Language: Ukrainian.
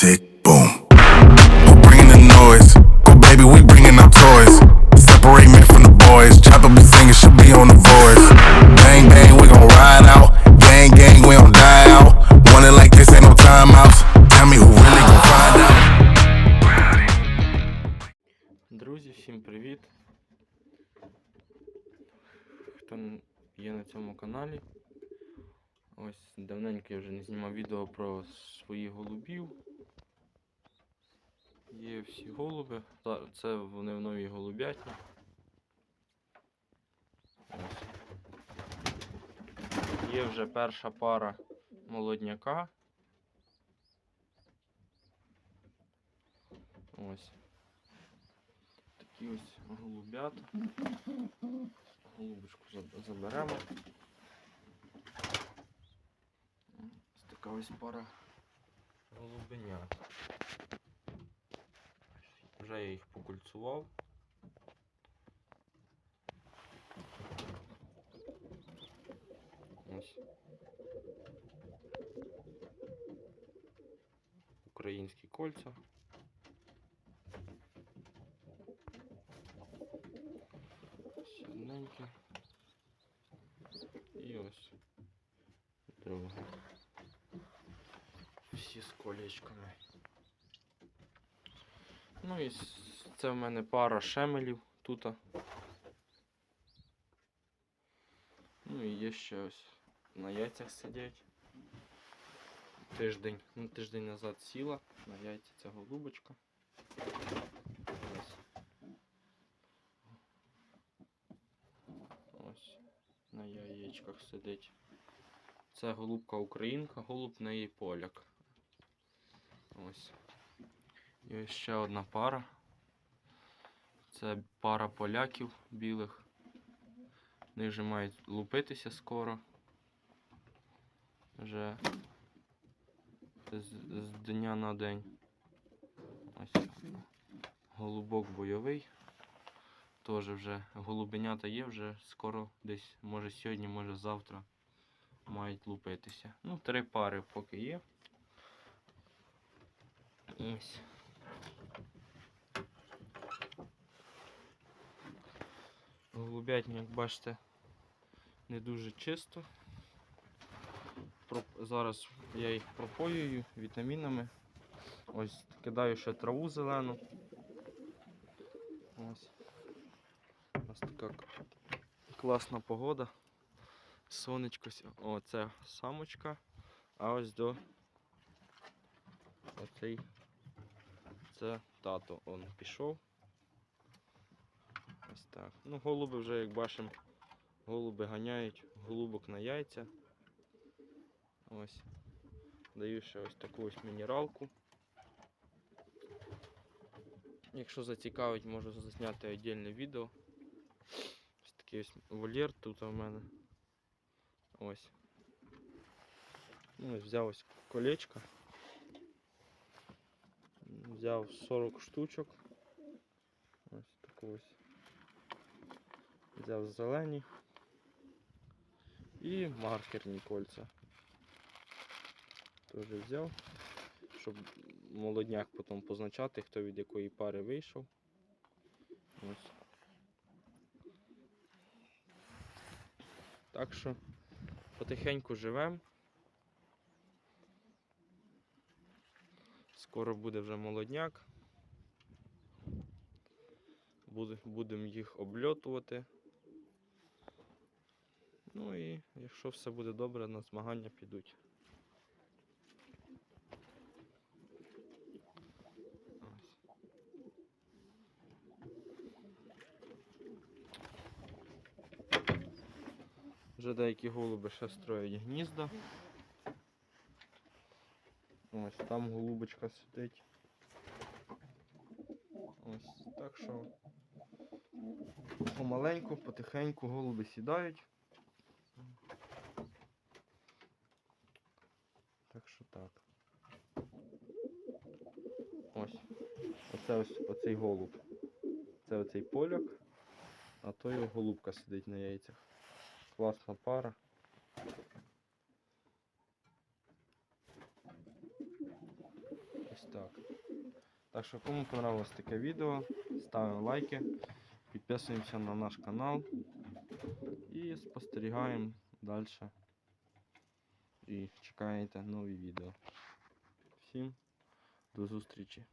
tick, boom. Who bringing the noise? Go, baby, we bringing our toys. Separate me from the boys. Chopper be singing, should be on the voice. Bang, bang, we gon' ride out. Gang, gang, we don't die out. Want it like this, ain't no timeouts. Tell me who really gon' find out. Друзі, всім привіт! Хто н- є на цьому каналі? Ось давненько я вже не знімав відео про своїх голубів. Є всі голуби. Це вони в новій голубятні. Є вже перша пара молодняка. Ось. Такі ось голубята. Голубочку заберемо. Ось така ось пара голубенят. Вже я їх покульцував. Ось. Українські кольця. Сідненьке. І ось друге. Всі з колечками. Ну і це в мене пара шемелів тут. Ну і є ще ось на яйцях сидять. Тиждень, ну тиждень назад сіла на яйця ця голубочка. Ось. Ось на яєчках сидить. Це голубка українка, голуб неї поляк. Ось. І ось ще одна пара. Це пара поляків білих. Вони вже мають лупитися скоро. Вже з, з дня на день. Ось голубок бойовий. Теж вже голубенята є, вже скоро десь, може сьогодні, може завтра мають лупитися. Ну, три пари поки є. Ось. Голубятні, як бачите, не дуже чисто. Зараз я їх пропоюю вітамінами. Ось кидаю ще траву зелену. Ось. Нас така класна погода. Сонечко. О, це самочка. А ось до оцей. Це тато он пішов. Ось так. Ну, голуби вже, як бачимо, голуби ганяють голубок на яйця. Ось. Даю ще ось таку ось мінералку. Якщо зацікавить, можу засняти віддільне відео. Ось такий ось вольєр тут у мене. Ось. Ну, ось взяв ось колечко. Взяв 40 штучок. Ось таку ось. Взяв зелені. І маркерні кольця. Теж взяв. Щоб молодняк потім позначати, хто від якої пари вийшов. Ось. Так що потихеньку живемо. Скоро буде вже молодняк. Будемо їх обльотувати. Ну і якщо все буде добре, на змагання підуть. Ось. Вже деякі голуби ще строять гнізда. Ось там голубочка сидить. Ось так що помаленьку, потихеньку голуби сідають. Так що так. Ось. Оце ось оцей голуб. Це оцей поляк, а то його голубка сидить на яйцях. Класна пара. Ось Так. Так що, кому понравилось таке відео, ставимо лайки, підписуємося на наш канал і спостерігаємо далі. І чекаєте нові відео. Всім до зустрічі!